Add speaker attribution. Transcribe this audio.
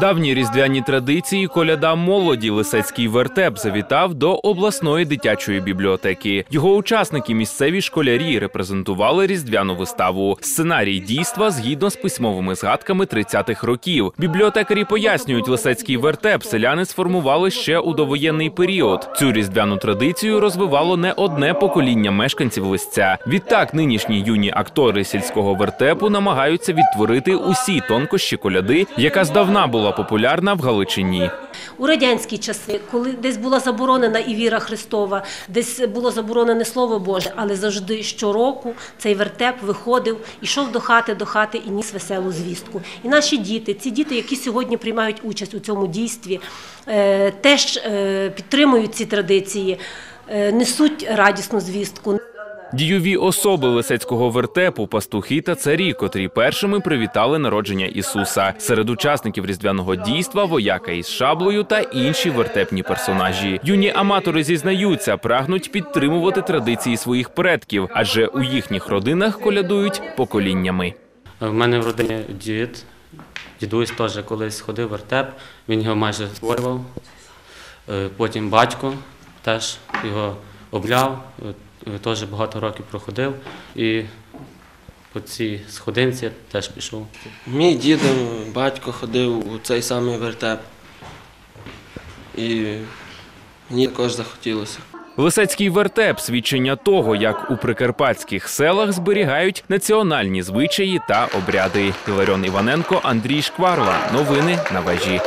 Speaker 1: Давні різдвяні традиції коляда молоді Лисецький вертеп завітав до обласної дитячої бібліотеки. Його учасники, місцеві школярі, репрезентували різдвяну виставу. Сценарій дійства згідно з письмовими згадками 30-х років. Бібліотекарі пояснюють, Лисецький вертеп селяни сформували ще у довоєнний період. Цю різдвяну традицію розвивало не одне покоління мешканців лисця. Відтак, нинішні юні актори сільського вертепу намагаються відтворити усі тонкощі коляди, яка здавна була популярна в Галичині.
Speaker 2: У радянські часи, коли десь була заборонена і віра Христова, десь було заборонене Слово Боже, але завжди щороку цей вертеп виходив, ішов до хати, до хати і ніс веселу звістку. І наші діти, ці діти, які сьогодні приймають участь у цьому дійстві, е, теж е, підтримують ці традиції, е, несуть радісну звістку.
Speaker 1: Дійові особи лисецького вертепу, пастухи та царі, котрі першими привітали народження Ісуса. Серед учасників різдвяного дійства вояка із шаблею та інші вертепні персонажі. Юні аматори зізнаються, прагнуть підтримувати традиції своїх предків, адже у їхніх родинах колядують поколіннями.
Speaker 3: В мене в родині дід, дідусь теж колись ходив вертеп, він його майже створював. Е, Потім батько теж його обляв, теж багато років проходив. І по цій сходинці теж пішов.
Speaker 4: Мій дід, батько ходив у цей самий вертеп. І мені також захотілося.
Speaker 1: Лисецький вертеп свідчення того, як у прикарпатських селах зберігають національні звичаї та обряди. Іларіон Іваненко, Андрій Шкварла. Новини на вежі.